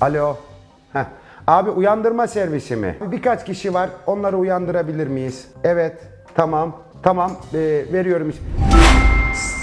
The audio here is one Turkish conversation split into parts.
Alo. Heh. Abi uyandırma servisi mi? Birkaç kişi var. Onları uyandırabilir miyiz? Evet. Tamam. Tamam. Ee, veriyorum.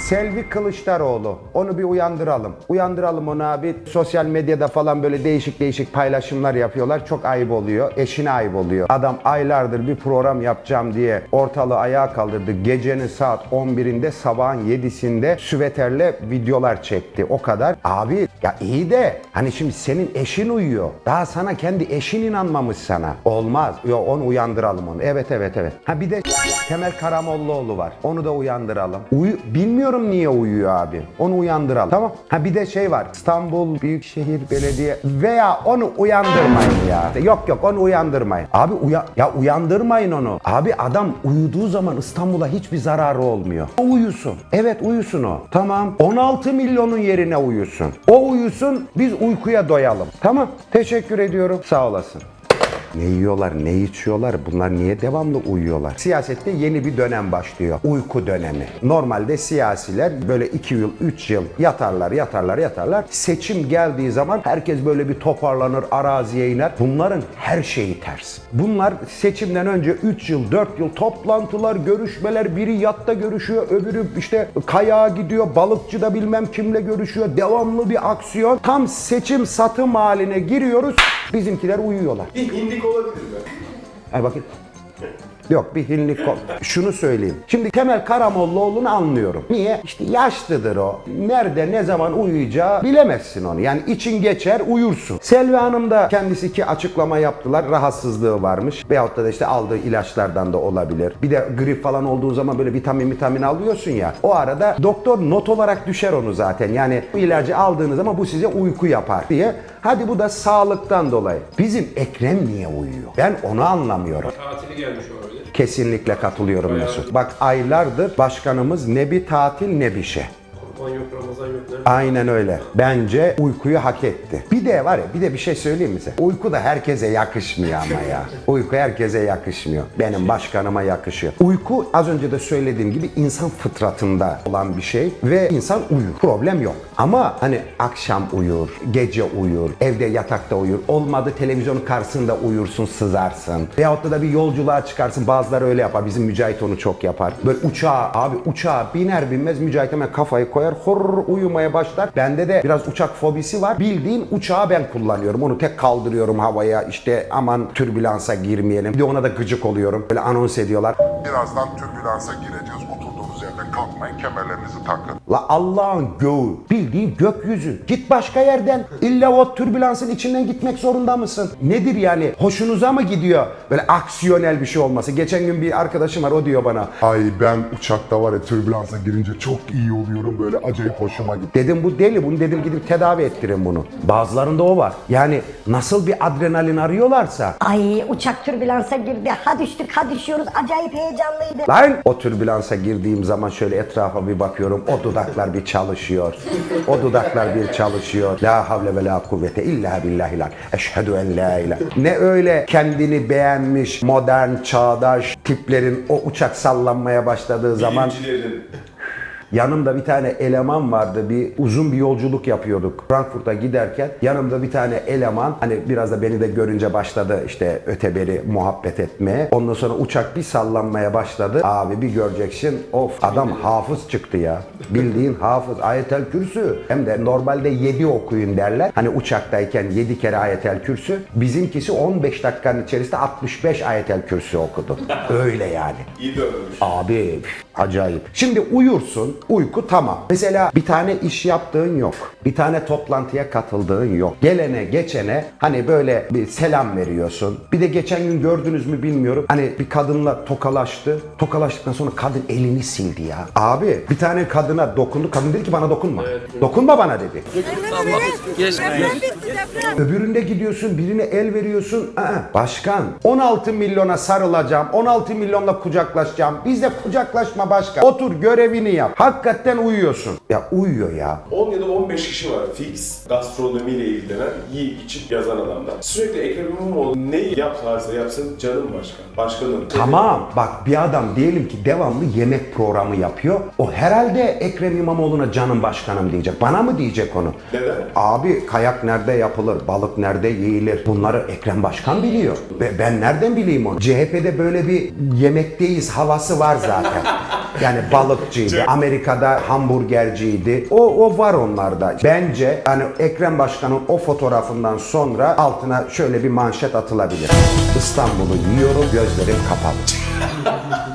Selvi Kılıçdaroğlu. Onu bir uyandıralım. Uyandıralım onu abi. Sosyal medyada falan böyle değişik değişik paylaşımlar yapıyorlar. Çok ayıp oluyor. Eşine ayıp oluyor. Adam aylardır bir program yapacağım diye ortalığı ayağa kaldırdı. Gecenin saat 11'inde sabahın 7'sinde süveterle videolar çekti. O kadar. Abi ya iyi de hani şimdi senin eşin uyuyor. Daha sana kendi eşin inanmamış sana. Olmaz. Yo onu uyandıralım onu. Evet evet evet. Ha bir de Temel Karamollaoğlu var. Onu da uyandıralım. Uyu bilmiyorum niye uyuyor abi. Onu uyandıralım. Tamam. Ha bir de şey var. İstanbul Büyükşehir Belediye veya onu uyandırmayın ya. Yok yok onu uyandırmayın. Abi uya ya uyandırmayın onu. Abi adam uyuduğu zaman İstanbul'a hiçbir zararı olmuyor. O uyusun. Evet uyusun o. Tamam. 16 milyonun yerine uyusun. O uyusun biz uykuya doyalım. Tamam. Teşekkür ediyorum. Sağ olasın. Ne yiyorlar, ne içiyorlar? Bunlar niye devamlı uyuyorlar? Siyasette yeni bir dönem başlıyor. Uyku dönemi. Normalde siyasiler böyle 2 yıl, 3 yıl yatarlar, yatarlar, yatarlar. Seçim geldiği zaman herkes böyle bir toparlanır, araziye iner. Bunların her şeyi ters. Bunlar seçimden önce 3 yıl, 4 yıl toplantılar, görüşmeler. Biri yatta görüşüyor, öbürü işte kayağa gidiyor, balıkçıda bilmem kimle görüşüyor. Devamlı bir aksiyon. Tam seçim satım haline giriyoruz. Bizimkiler uyuyorlar. Bir hindik olabilir mi? Ay bakın. Yok bir hinlik kol. Şunu söyleyeyim. Şimdi Temel Karamollaoğlu'nu anlıyorum. Niye? İşte yaşlıdır o. Nerede ne zaman uyuyacağı bilemezsin onu. Yani için geçer uyursun. Selvi Hanım da kendisi ki açıklama yaptılar. Rahatsızlığı varmış. Veyahut da işte aldığı ilaçlardan da olabilir. Bir de grip falan olduğu zaman böyle vitamin vitamin alıyorsun ya. O arada doktor not olarak düşer onu zaten. Yani bu ilacı aldığınız zaman bu size uyku yapar diye. Hadi bu da sağlıktan dolayı. Bizim Ekrem niye uyuyor? Ben onu anlamıyorum. Tatili gelmiş olabilir. Kesinlikle katılıyorum Mesut. Bak aylardır başkanımız ne bir tatil ne bir şey. Kurban yok, Ramazan yok. Nerede? Aynen öyle. Bence uykuyu hak etti. Bir de var ya bir de bir şey söyleyeyim mi size? Uyku da herkese yakışmıyor ama ya. Uyku herkese yakışmıyor. Benim başkanıma yakışıyor. Uyku az önce de söylediğim gibi insan fıtratında olan bir şey ve insan uyur. Problem yok. Ama hani akşam uyur, gece uyur, evde yatakta uyur. Olmadı televizyonun karşısında uyursun, sızarsın. Veyahut da bir yolculuğa çıkarsın. Bazıları öyle yapar. Bizim Mücahit onu çok yapar. Böyle uçağa, abi uçağa biner binmez Mücahit hemen kafayı koyar. Hor uyumaya başlar. Bende de biraz uçak fobisi var. Bildiğin uçağı ben kullanıyorum. Onu tek kaldırıyorum havaya. İşte aman türbülansa girmeyelim. Bir de ona da gıcık oluyorum. Böyle anons ediyorlar. Birazdan türbülansa gireceğiz. Yerden kalkmayın, kemerlerinizi takın. La Allah'ın göğü, bildiğin gökyüzü. Git başka yerden. İlla o türbülansın içinden gitmek zorunda mısın? Nedir yani? Hoşunuza mı gidiyor? Böyle aksiyonel bir şey olması. Geçen gün bir arkadaşım var o diyor bana. Ay ben uçakta var ya türbülansa girince çok iyi oluyorum böyle acayip hoşuma gitti. Dedim bu deli bunu dedim gidip tedavi ettirin bunu. Bazılarında o var. Yani nasıl bir adrenalin arıyorlarsa Ay uçak türbülansa girdi. Ha düştük ha düşüyoruz. Acayip heyecanlıydı. Lan o türbülansa girdiğim zaman şöyle etrafa bir bakıyorum. O dudaklar bir çalışıyor. O dudaklar bir çalışıyor. La havle ve la kuvvete illa billahil al. Eşhedü en la ilahe. Ne öyle kendini beğenmiş modern çağdaş tiplerin o uçak sallanmaya başladığı zaman. Yanımda bir tane eleman vardı. Bir uzun bir yolculuk yapıyorduk. Frankfurt'a giderken yanımda bir tane eleman hani biraz da beni de görünce başladı işte öteberi muhabbet etmeye. Ondan sonra uçak bir sallanmaya başladı. Abi bir göreceksin. Of adam hafız çıktı ya. Bildiğin hafız. Ayetel Kürsü. Hem de normalde 7 okuyun derler. Hani uçaktayken 7 kere Ayetel Kürsü. Bizimkisi 15 dakikanın içerisinde 65 Ayetel Kürsü okudu. Öyle yani. İyi dövmüş. Abi acayip. Şimdi uyursun, uyku tamam. Mesela bir tane iş yaptığın yok. Bir tane toplantıya katıldığın yok. Gelene geçene hani böyle bir selam veriyorsun. Bir de geçen gün gördünüz mü bilmiyorum. Hani bir kadınla tokalaştı. Tokalaştıktan sonra kadın elini sildi ya. Abi bir tane kadına dokundu. Kadın dedi ki bana dokunma. Dokunma bana dedi. Öbüründe gidiyorsun birine el veriyorsun. Aa, başkan 16 milyona sarılacağım. 16 milyonla kucaklaşacağım. Bizde kucaklaşma başkan. Otur görevini yap. Hakikaten uyuyorsun. Ya uyuyor ya. 10 ya da 15 kişi var fix gastronomiyle ilgilenen, yiyip içip yazan adamlar. Sürekli Ekrem İmamoğlu neyi yaparsa yapsın canım başkan. Başkanım. Tamam bak bir adam diyelim ki devamlı yemek programı yapıyor. O herhalde Ekrem İmamoğlu'na canım başkanım diyecek. Bana mı diyecek onu? Neden? Abi kayak nerede yapılır? Balık nerede yiyilir? Bunları Ekrem Başkan biliyor. Ve ben nereden bileyim onu? CHP'de böyle bir yemekteyiz havası var zaten. Yani balıkçıydı. Amerika'da hamburgerciydi. O, o var onlarda. Bence hani Ekrem Başkan'ın o fotoğrafından sonra altına şöyle bir manşet atılabilir. İstanbul'u yiyorum gözlerim kapalı.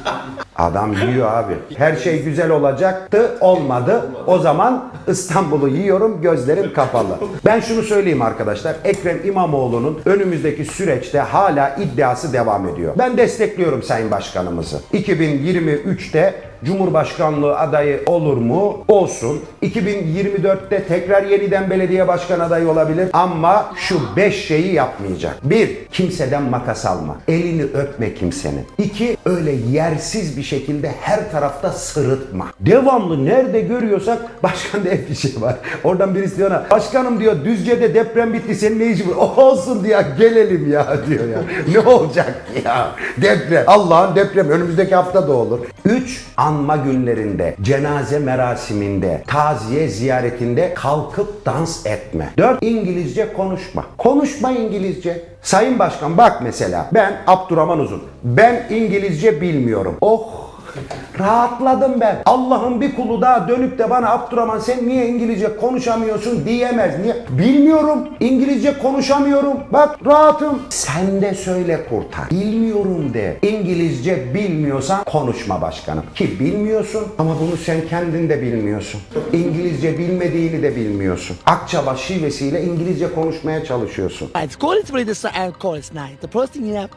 Adam yiyor abi. Her şey güzel olacaktı, olmadı. O zaman İstanbul'u yiyorum, gözlerim kapalı. Ben şunu söyleyeyim arkadaşlar. Ekrem İmamoğlu'nun önümüzdeki süreçte hala iddiası devam ediyor. Ben destekliyorum Sayın Başkanımızı. 2023'te Cumhurbaşkanlığı adayı olur mu? Olsun. 2024'te tekrar yeniden belediye başkan adayı olabilir ama şu 5 şeyi yapmayacak. 1. Kimseden makas alma. Elini öpme kimsenin. 2. Öyle yersiz bir şekilde her tarafta sırıtma. Devamlı nerede görüyorsak başkanda hep bir şey var. Oradan birisi diyor ona başkanım diyor Düzce'de deprem bitti senin ne işin var? "O Olsun diyor gelelim ya diyor ya. Ne olacak ya? Deprem. Allah'ın deprem önümüzdeki hafta da olur. 3. Anma günlerinde, cenaze merasiminde, taziye ziyaretinde kalkıp dans etme. 4. İngilizce konuşma. Konuşma İngilizce. Sayın Başkan bak mesela ben Abdurrahman Uzun. Ben İngilizce bilmiyorum. Oh Rahatladım ben. Allah'ın bir kulu daha dönüp de bana Abdurrahman sen niye İngilizce konuşamıyorsun diyemez. Niye? Bilmiyorum. İngilizce konuşamıyorum. Bak rahatım. Sen de söyle kurtar. Bilmiyorum de. İngilizce bilmiyorsan konuşma başkanım. Ki bilmiyorsun ama bunu sen kendin de bilmiyorsun. İngilizce bilmediğini de bilmiyorsun. Akçaba şivesiyle İngilizce konuşmaya çalışıyorsun. It's call is night. The first thing you have.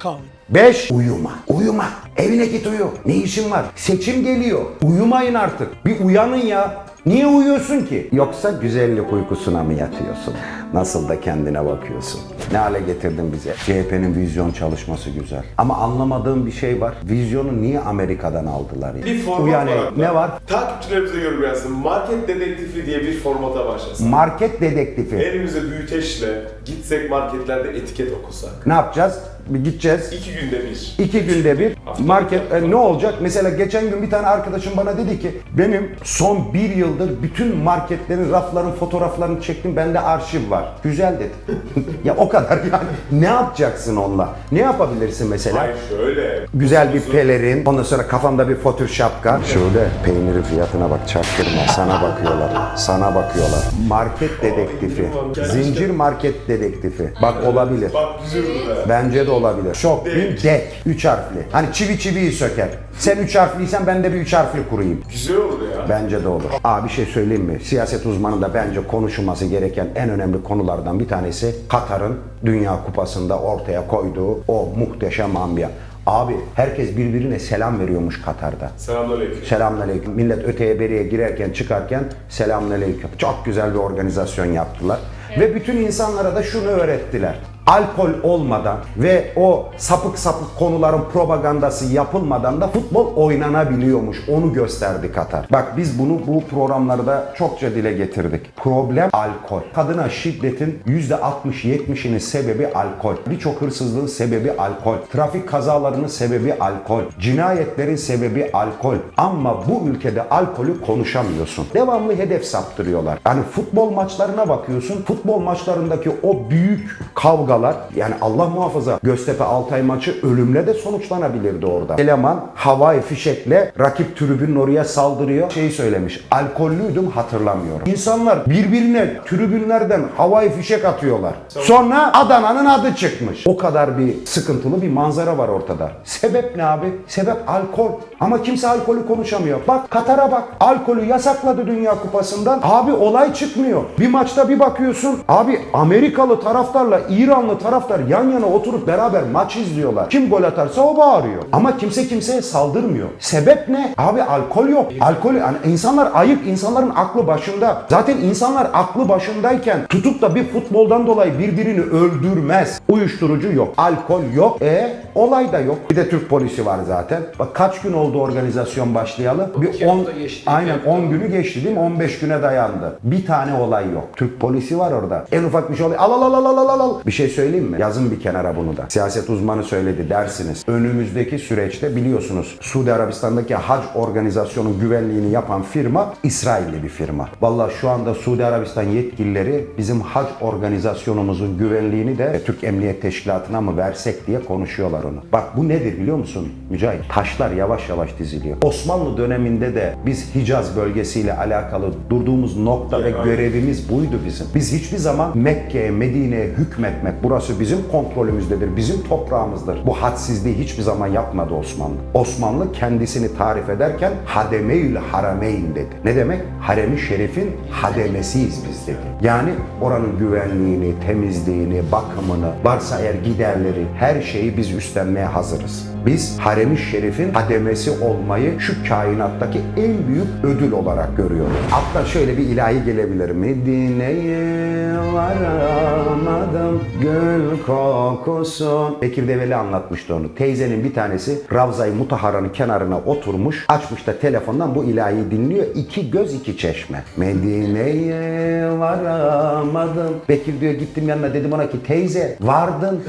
5. Uyuma. Uyuma. Evine git uyu. Ne işin var? Seçim geliyor. Uyumayın artık. Bir uyanın ya. Niye uyuyorsun ki? Yoksa güzellik uykusuna mı yatıyorsun? Nasıl da kendine bakıyorsun? Ne hale getirdin bize? CHP'nin vizyon çalışması güzel. Ama anlamadığım bir şey var. Vizyonu niye Amerika'dan aldılar? ya? Bir format Uyan var. Ne var? Takipçilerimize göre gelsin. Market dedektifi diye bir formata başlasın. Market dedektifi. Elimize büyüteçle gitsek marketlerde etiket okusak. Ne yapacağız? Bir gideceğiz. İki günde bir. İki günde bir market e, ne olacak? Mesela geçen gün bir tane arkadaşım bana dedi ki benim son bir yıldır bütün marketlerin rafların fotoğraflarını çektim bende arşiv var. Güzel dedi. ya o kadar yani. Ne yapacaksın onunla? Ne yapabilirsin mesela? Hayır şöyle. Güzel bir pelerin, ondan sonra kafamda bir fotur şapka. Şöyle peynirin fiyatına bak çaktırma. Sana bakıyorlar. Sana bakıyorlar. Market dedektifi. Zincir market dedektifi. Bak olabilir. Bak güzel. Bence de olabilir. Şok bin dek. Üç harfli. Hani çivi çiviyi söker. Sen üç harfliysen ben de bir üç harfli kurayım. Güzel olur ya. Bence de olur. Aa bir şey söyleyeyim mi? Siyaset uzmanı da bence konuşulması gereken en önemli konulardan bir tanesi Katar'ın Dünya Kupası'nda ortaya koyduğu o muhteşem ambiya. Abi herkes birbirine selam veriyormuş Katar'da. Selamünaleyküm. Selamünaleyküm. Millet öteye beriye girerken çıkarken selamünaleyküm. Çok güzel bir organizasyon yaptılar. Ve bütün insanlara da şunu öğrettiler. Alkol olmadan ve o sapık sapık konuların propagandası yapılmadan da futbol oynanabiliyormuş. Onu gösterdi Katar. Bak biz bunu bu programlarda çokça dile getirdik. Problem alkol. Kadına şiddetin %60-70'inin sebebi alkol. Birçok hırsızlığın sebebi alkol. Trafik kazalarının sebebi alkol. Cinayetlerin sebebi alkol. Ama bu ülkede alkolü konuşamıyorsun. Devamlı hedef saptırıyorlar. Yani futbol maçlarına bakıyorsun. Futbol maçlarındaki o büyük kavgalar yani Allah muhafaza Göztepe Altay maçı ölümle de sonuçlanabilirdi orada. Eleman havai fişekle rakip tribünün oraya saldırıyor. Şeyi söylemiş. Alkollüydüm hatırlamıyorum. İnsanlar birbirine tribünlerden havai fişek atıyorlar. Sonra Adana'nın adı çıkmış. O kadar bir sıkıntılı bir manzara var ortada. Sebep ne abi? Sebep alkol. Ama kimse alkolü konuşamıyor. Bak Katar'a bak. Alkolü yasakladı Dünya Kupası'ndan. Abi olay çıkmıyor. Bir maçta bir bakıyorsun. Abi Amerikalı taraftarla İranlı Devamlı taraftar yan yana oturup beraber maç izliyorlar. Kim gol atarsa o bağırıyor. Ama kimse kimseye saldırmıyor. Sebep ne? Abi alkol yok. Alkol yani insanlar ayık, insanların aklı başında. Zaten insanlar aklı başındayken tutup da bir futboldan dolayı birbirini öldürmez. Uyuşturucu yok, alkol yok, e olay da yok. Bir de Türk polisi var zaten. Bak kaç gün oldu organizasyon başlayalı? Bir 10 aynen 10 günü geçti değil mi? 15 güne dayandı. Bir tane olay yok. Türk polisi var orada. En ufak bir şey oluyor. Al al al al al al. Bir şey söyleyeyim mi? Yazın bir kenara bunu da. Siyaset uzmanı söyledi dersiniz. Önümüzdeki süreçte biliyorsunuz Suudi Arabistan'daki hac organizasyonun güvenliğini yapan firma İsrailli bir firma. Vallahi şu anda Suudi Arabistan yetkilileri bizim hac organizasyonumuzun güvenliğini de Türk Emniyet Teşkilatı'na mı versek diye konuşuyorlar onu. Bak bu nedir biliyor musun Mücahit? Taşlar yavaş yavaş diziliyor. Osmanlı döneminde de biz Hicaz bölgesiyle alakalı durduğumuz nokta ve görevimiz buydu bizim. Biz hiçbir zaman Mekke'ye, Medine'ye hükmetmek, burası bizim kontrolümüzdedir, bizim toprağımızdır. Bu hadsizliği hiçbir zaman yapmadı Osmanlı. Osmanlı kendisini tarif ederken Hademeül Harameyn dedi. Ne demek? Harem-i Şerif'in hademesiyiz biz dedi. Yani oranın güvenliğini, temizliğini, bakımını, varsa eğer giderleri, her şeyi biz üstlenmeye hazırız. Biz Harem-i Şerif'in hademesi olmayı şu kainattaki en büyük ödül olarak görüyoruz. Hatta şöyle bir ilahi gelebilir. Medine'ye varamadım gül kokusu. Bekir Develi anlatmıştı onu. Teyzenin bir tanesi Ravza-i Mutahara'nın kenarına oturmuş. Açmış da telefondan bu ilahiyi dinliyor. İki göz iki çeşme. Medine'ye varamadım. Bekir diyor gittim yanına dedim ona ki teyze vardın.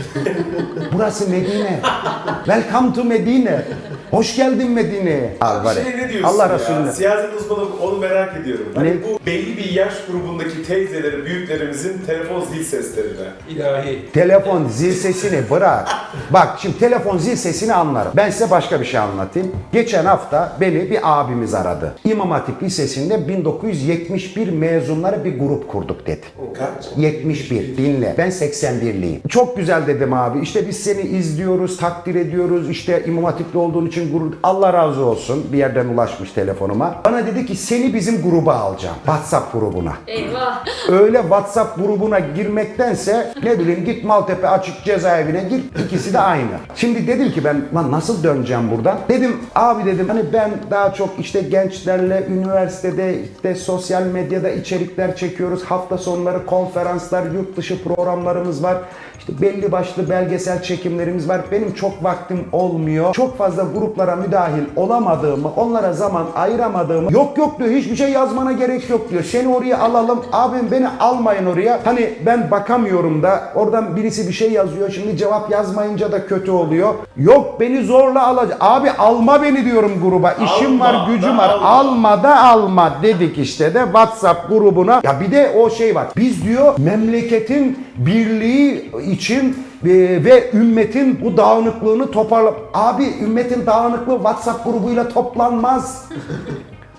Burası Medine. Welcome to Medine. Hoş geldin Medine'ye. Al ya. Şey ne diyorsun Allah ya? Resulüne. Siyaset uzmanı onu merak ediyorum. Hani Ne? bu belli bir yaş grubundaki teyzeleri, büyüklerimizin telefon zil seslerine. İlahi. Telefon zil sesini bırak. Bak şimdi telefon zil sesini anlarım. Ben size başka bir şey anlatayım. Geçen hafta beni bir abimiz aradı. İmam Hatip Lisesi'nde 1971 mezunları bir grup kurduk dedi. Kaç? 71 dinle. Ben 81'liyim. Çok güzel dedim abi. İşte biz seni izliyoruz, takdir ediyoruz. İşte İmam Hatipli olduğun için gurur. Allah razı olsun. Bir yerden ulaşmış telefonuma. Bana dedi ki seni bizim gruba alacağım. WhatsApp grubuna. Eyvah. Öyle WhatsApp grubuna girmektense ne bileyim git Maltepe açık cezaevine gir ikisi de aynı. Şimdi dedim ki ben lan nasıl döneceğim buradan? Dedim abi dedim hani ben daha çok işte gençlerle üniversitede işte sosyal medyada içerikler çekiyoruz. Hafta sonları konferanslar, yurt dışı programlarımız var. İşte belli başlı belgesel çekimlerimiz var. Benim çok vaktim olmuyor. Çok fazla gruplara müdahil olamadığımı, onlara zaman ayıramadığımı. Yok yok diyor hiçbir şey yazmana gerek yok diyor. Seni oraya alalım. Abim beni almayın oraya. Hani ben bakamıyorum da oradan birisi bir şey yazıyor. Şimdi cevap yazmayınca da kötü oluyor. Yok beni zorla alacak. Abi alma beni diyorum gruba. İşim Alma, var, gücüm var. alma. Alma da alma dedik işte de WhatsApp grubuna. Ya bir de o şey var. Biz diyor memleketin birliği için ve ümmetin bu dağınıklığını toparla... Abi ümmetin dağınıklığı WhatsApp grubuyla toplanmaz.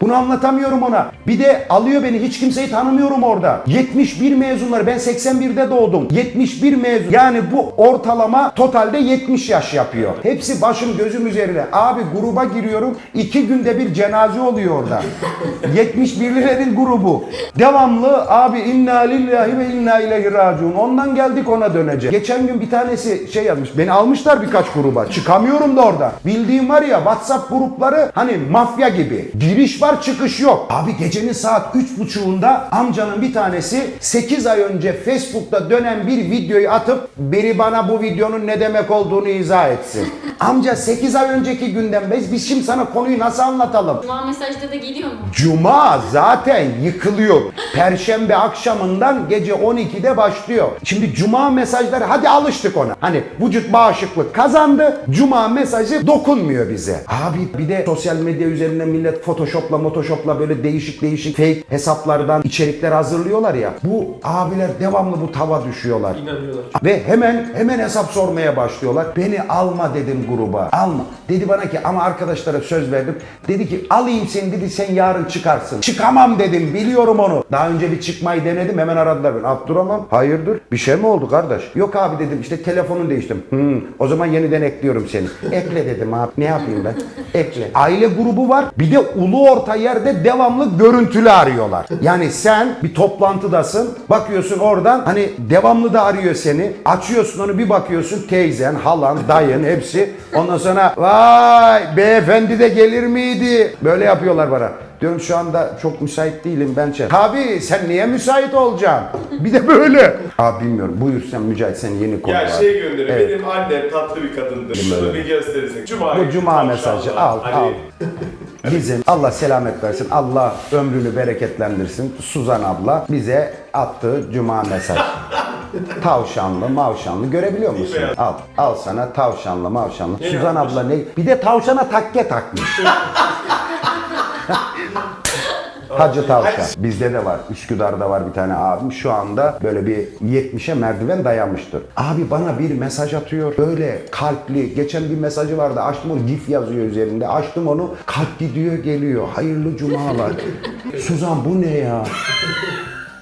Bunu anlatamıyorum ona. Bir de alıyor beni hiç kimseyi tanımıyorum orada. 71 mezunları ben 81'de doğdum. 71 mezun. Yani bu ortalama totalde 70 yaş yapıyor. Hepsi başım gözüm üzerine. Abi gruba giriyorum. iki günde bir cenaze oluyor orada. 71'lilerin grubu. Devamlı abi inna lillahi ve inna ileyhi raciun. Ondan geldik ona dönecek. Geçen gün bir tanesi şey yazmış. Beni almışlar birkaç gruba. Çıkamıyorum da orada. Bildiğim var ya WhatsApp grupları hani mafya gibi. Giriş var çıkış yok. Abi gecenin saat 3.30'unda amcanın bir tanesi 8 ay önce Facebook'ta dönen bir videoyu atıp biri bana bu videonun ne demek olduğunu izah etsin. Amca 8 ay önceki günden biz, biz şimdi sana konuyu nasıl anlatalım? Cuma mesajda da geliyor mu? Cuma zaten yıkılıyor. Perşembe akşamından gece 12'de başlıyor. Şimdi cuma mesajları hadi alıştık ona. Hani vücut bağışıklık kazandı. Cuma mesajı dokunmuyor bize. Abi bir de sosyal medya üzerinden millet photoshopla motoshopla böyle değişik değişik fake hesaplardan içerikler hazırlıyorlar ya. Bu abiler devamlı bu tava düşüyorlar. İnanıyorlar. Ve hemen hemen hesap sormaya başlıyorlar. Beni alma dedim gruba. Alma. Dedi bana ki ama arkadaşlara söz verdim. Dedi ki alayım seni dedi sen yarın çıkarsın. Çıkamam dedim biliyorum onu. Daha önce bir çıkmayı denedim hemen aradılar beni. Abdurrahman hayırdır bir şey mi oldu kardeş? Yok abi dedim işte telefonunu değiştim. Hmm, o zaman yeniden ekliyorum seni. Ekle dedim abi ne yapayım ben? Ekle. Aile grubu var. Bir de ulu orta yerde devamlı görüntülü arıyorlar. Yani sen bir toplantıdasın. Bakıyorsun oradan hani devamlı da arıyor seni. Açıyorsun onu bir bakıyorsun teyzen, halan, dayın hepsi. Ondan sonra vay beyefendi de gelir miydi? Böyle yapıyorlar bana. Diyorum şu anda çok müsait değilim ben şey. Abi sen niye müsait olacaksın? Bir de böyle. Abi bilmiyorum. Buyur sen Mücahit sen yeni konu Ya var. şey gönderiyor. Evet. Benim annem tatlı bir kadındır. Şunu bir gösterirsin. Cuma Bu günü cuma mesajı al Hani al. Bizim Allah selamet versin. Allah ömrünü bereketlendirsin. Suzan abla bize attığı cuma mesaj. Tavşanlı, mavşanlı görebiliyor musun? beyaz. Al. Al sana tavşanlı, mavşanlı. Suzan abla ne? Bir de tavşana takke takmış. Hacı Tavşan. Bizde de var. Üsküdar'da var bir tane abim. Şu anda böyle bir 70'e merdiven dayanmıştır. Abi bana bir mesaj atıyor. Böyle kalpli. Geçen bir mesajı vardı. Açtım onu gif yazıyor üzerinde. Açtım onu. Kalp gidiyor geliyor. Hayırlı cumalar. Suzan bu ne ya?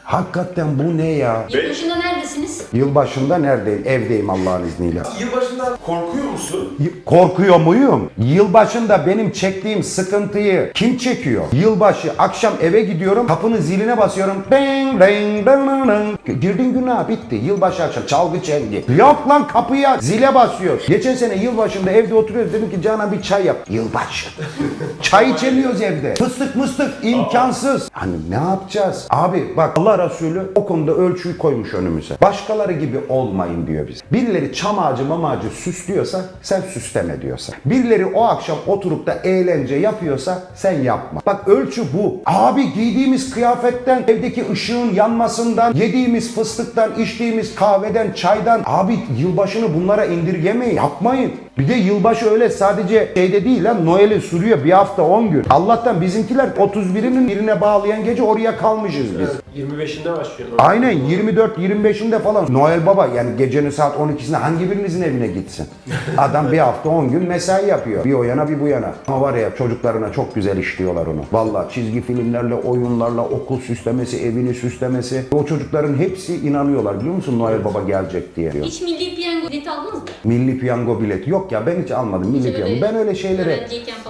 Hakikaten bu ne ya? Yılbaşında neredesiniz? Yılbaşında neredeyim? Evdeyim Allah'ın izniyle. Yılbaşından korkuyor musun? Y- Korkuyor muyum? Yılbaşında benim çektiğim sıkıntıyı kim çekiyor? Yılbaşı akşam eve gidiyorum kapının ziline basıyorum. Ding ding ding ding. Girdin günah bitti. Yılbaşı akşam çalgı çengi. Yok lan kapıya zile basıyor. Geçen sene yılbaşında evde oturuyoruz dedim ki Canan bir çay yap. Yılbaşı. çay içemiyoruz evde. Fıstık mıstık imkansız. Hani ne yapacağız? Abi bak Allah Resulü o konuda ölçüyü koymuş önümüze. Başkaları gibi olmayın diyor bize. Birileri çam ağacı mam ağacı süslüyorsa sen süsleme diyorsa. Birileri o akşam oturup da eğlence yapıyorsa sen yapma. Bak ölçü bu. Abi giydiğimiz kıyafetten, evdeki ışığın yanmasından, yediğimiz fıstıktan, içtiğimiz kahveden, çaydan. Abi yılbaşını bunlara indirgemeyin. Yapmayın. Bir de yılbaşı öyle sadece şeyde değil lan Noel'i sürüyor bir hafta 10 gün. Allah'tan bizimkiler 31'inin birine bağlayan gece oraya kalmışız biz. 25'inde başlıyor. Aynen 24-25'inde falan Noel Baba yani gecenin saat 12'sinde hangi birinizin evine gitsin? Adam bir hafta 10 gün mesai yapıyor. Bir o yana bir bu yana. Ama var ya çocuklarına çok güzel işliyorlar onu. Valla çizgi filmlerle, oyunlarla, okul süslemesi, evini süslemesi. O çocukların hepsi inanıyorlar biliyor musun Noel Baba gelecek diye. Hiç milli piyango bileti aldınız mı? Milli piyango bileti. Yok ya ben hiç almadım milli piyango. Ben öyle şeylere...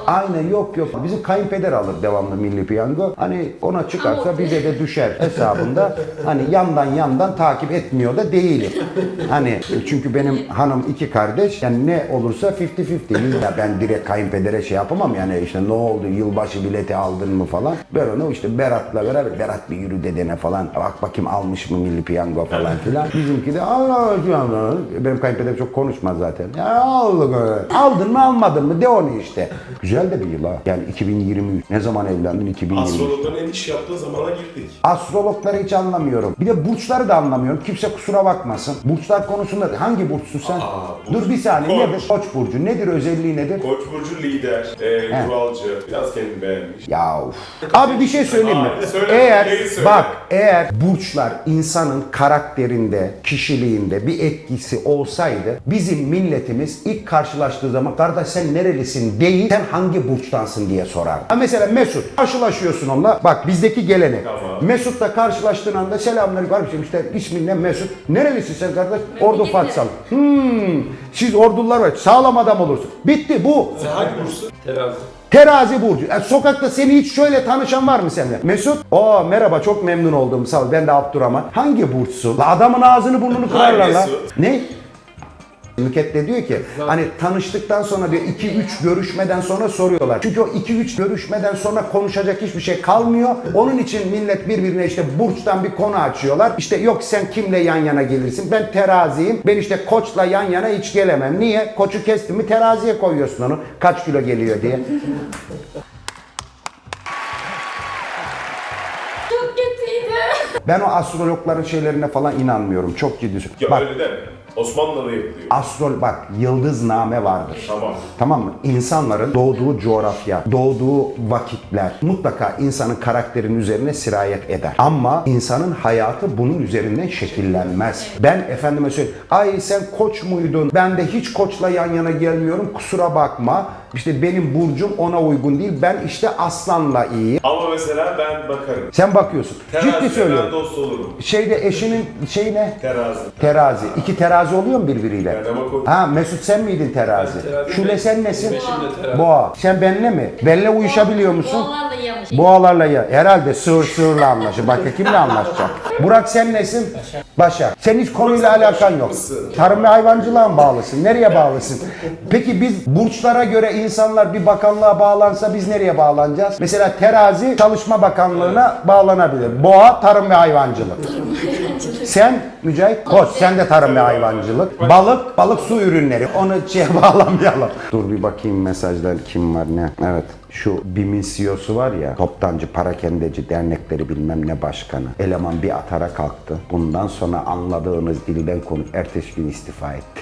Aynen yok yok. Bizim kayınpeder alır devamlı milli piyango. Hani ona çıkarsa bize de düşer hesabında. Hani yandan yandan takip etmiyor da değilim. Hani çünkü benim hanım iki kardeş. Yani ne olursa 50-50. Ya ben direkt kayınpedere şey yapamam yani işte ne oldu yılbaşı bileti aldın mı falan. Ben onu işte Berat'la beraber Berat bir yürü dedene falan. Bak bakayım almış mı milli piyango falan filan. Bizimki de Allah Allah. Benim kayınpeder çok konuşmaz zaten. Ya aldık Aldın mı almadın mı de onu işte. Güzel de bir yıl ha. Yani 2023. Ne zaman evlendin? 2023. Astrologların en iş yaptığı zamana girdik. Astrologları hiç anlamıyorum. Bir de burçları da anlamıyorum. Kimse kusura bakmasın. Burçlar konusunda hangi burçsun sen? Aa, Dur bir saniye. Koç. Nedir? Koç burcu. Nedir özelliği nedir? Koç burcu lider, e, kuralcı, biraz kendini beğenmiş. Ya uf. Abi bir şey söyleyeyim mi? Aa, söyle, eğer neyi söyle? bak eğer burçlar insanın karakterinde, kişiliğinde bir etkisi olsaydı bizim milletimiz ilk karşılaştığı zaman kardeş sen nerelisin değil sen hangi burçtansın diye sorar. Ha mesela Mesut karşılaşıyorsun onunla bak bizdeki gelenek. Tamam. Mesut'la karşılaştığın anda selamünaleyküm kardeşim işte ismin ne Mesut. Nerelisin sen kardeş? Ordu. Fatsal. Hmm. Siz ordular var. Sağlam adam olursun. Bitti bu. Sen hangi burçsun? Terazi. Terazi burcu. Yani sokakta seni hiç şöyle tanışan var mı seninle? Mesut? Aa merhaba çok memnun oldum. Sağ ol. Ben de Abdurrahman. Hangi burçsun? La adamın ağzını burnunu kırarlar la. Mesut? Ne? Müket de diyor ki hani tanıştıktan sonra diyor 2-3 görüşmeden sonra soruyorlar. Çünkü o 2-3 görüşmeden sonra konuşacak hiçbir şey kalmıyor. Onun için millet birbirine işte burçtan bir konu açıyorlar. İşte yok sen kimle yan yana gelirsin? Ben teraziyim. Ben işte koçla yan yana hiç gelemem. Niye? Koçu kestin mi teraziye koyuyorsun onu. Kaç kilo geliyor diye. Çok kötüydü. Ben o astrologların şeylerine falan inanmıyorum. Çok ciddi. Ya Bak öyle deme. Osmanlı'da yapılıyor. astrol bak yıldızname vardır. Tamam. Tamam mı? İnsanların doğduğu coğrafya, doğduğu vakitler mutlaka insanın karakterinin üzerine sirayet eder. Ama insanın hayatı bunun üzerinden şekillenmez. Ben efendime söyleyeyim, ay sen koç muydun? Ben de hiç koçla yan yana gelmiyorum kusura bakma. İşte benim burcum ona uygun değil. Ben işte aslanla iyiyim. Ama mesela ben bakarım. Sen bakıyorsun. Ciddi Teraziyle ben söylüyorum. dost olurum. Şeyde eşinin şey ne? Terazi. Terazi. İki terazi oluyor mu birbiriyle? Ama Ha Mesut sen miydin terazi? Ben terazi, Şule ben- sen nesin? de terazi. Boğa. Sen benle mi? Benle uyuşabiliyor musun? Boğalarla yamış. Boğalarla ya. Herhalde sığır sığırla anlaşır. Başka kimle anlaşacak? Burak sen nesin? Başak. Sen hiç konuyla alakan yok. Tarım ve hayvancılığa mı bağlısın? Nereye bağlısın? Peki biz burçlara göre insanlar bir bakanlığa bağlansa biz nereye bağlanacağız? Mesela terazi Çalışma Bakanlığı'na bağlanabilir. Boğa tarım ve hayvancılık. Sen Mücahit Koç sen de tarım ve hayvancılık. Balık, balık su ürünleri. Onu şeye bağlamayalım. Dur bir bakayım mesajlar kim var ne. Evet şu BİM'in CEO'su var ya toptancı parakendeci dernekleri bilmem ne başkanı. Eleman bir atara kalktı. Bundan sonra anladığınız dilden konu ertesi gün istifa etti.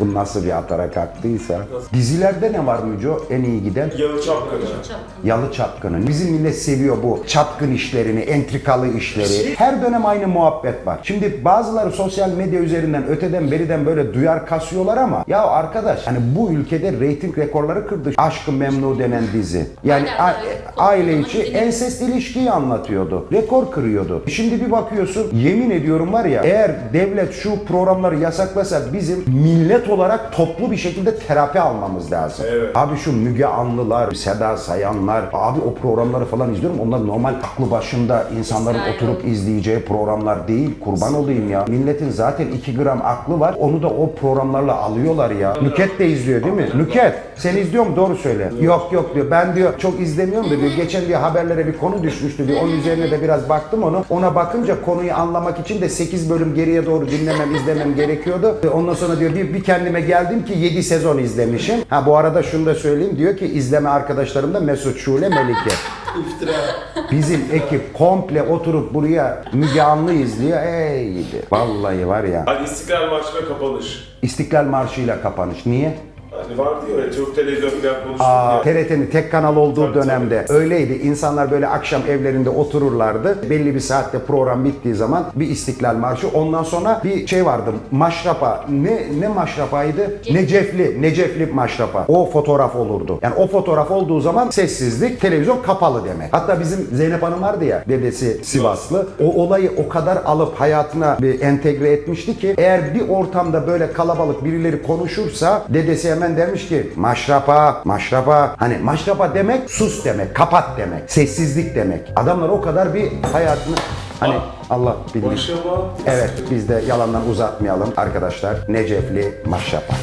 Bu nasıl bir atara kalktıysa. Dizilerde ne var Müco en iyi giden? Yalı çapkını. Yalı çapkını. Bizim millet seviyor bu çapkın işlerini, entrikalı işleri. Her dönem aynı muhabbet var. Şimdi bazıları sosyal medya üzerinden öteden beriden böyle duyar kasıyorlar ama ya arkadaş hani bu ülkede reyting rekorları kırdı. Aşkı Memnu denen dizi. Yani Hala a- aile içi ensest ilişkiyi anlatıyordu. Rekor kırıyordu. Şimdi bir bakıyorsun yemin ediyorum var ya eğer devlet şu programları yasaklasa bizim millet olarak toplu bir şekilde terapi almamız lazım. Evet. Abi şu Müge Anlılar, Seda Sayanlar, abi o programları falan izliyorum. Onlar normal aklı başında insanların İsrail oturup izleyeceği programlar değil. Kurban olayım ya. Milletin zaten 2 gram aklı var. Onu da o programlarla alıyorlar ya. Nüket de izliyor değil mi? Nüket sen izliyor musun? Doğru söyle. Yok yok diyor. Ben diyor çok izlemiyorum da diyor. Geçen diyor haberlere bir konu düşmüştü diyor. Onun üzerine de biraz baktım onu. Ona bakınca konuyu anlamak için de 8 bölüm geriye doğru dinlemem, izlemem gerekiyordu. Ondan sonra diyor bir, bir kendime geldim ki 7 sezon izlemişim. Ha bu arada şunu da söyleyeyim. Diyor ki izleme arkadaşlarım da Mesut Şule Melike. İftira. Bizim ekip komple oturup buraya Müge Anlı izliyor. Ey. Vallahi var ya. Hadi İstiklal Marşı ve kapanış. İstiklal Marşı'yla kapanış. Niye? Hani vardı ya öyle Türk televizyon falan konuştuk Aa, ya. TRT'nin tek kanal olduğu Tabii, dönemde öyleydi. İnsanlar böyle akşam evlerinde otururlardı. Belli bir saatte program bittiği zaman bir İstiklal Marşı. Ondan sonra bir şey vardı. Maşrapa. Ne ne maşrapaydı? Necefli. Necefli maşrapa. O fotoğraf olurdu. Yani o fotoğraf olduğu zaman sessizlik, televizyon kapalı demek. Hatta bizim Zeynep Hanım vardı ya, dedesi Sivaslı. O olayı o kadar alıp hayatına bir entegre etmişti ki eğer bir ortamda böyle kalabalık birileri konuşursa dedesi hemen dermiş ki maşrapa, maşrapa. Hani maşrapa demek sus demek, kapat demek, sessizlik demek. Adamlar o kadar bir hayatını hani Allah bilir. Evet biz de yalandan uzatmayalım arkadaşlar. Necefli maşrapa.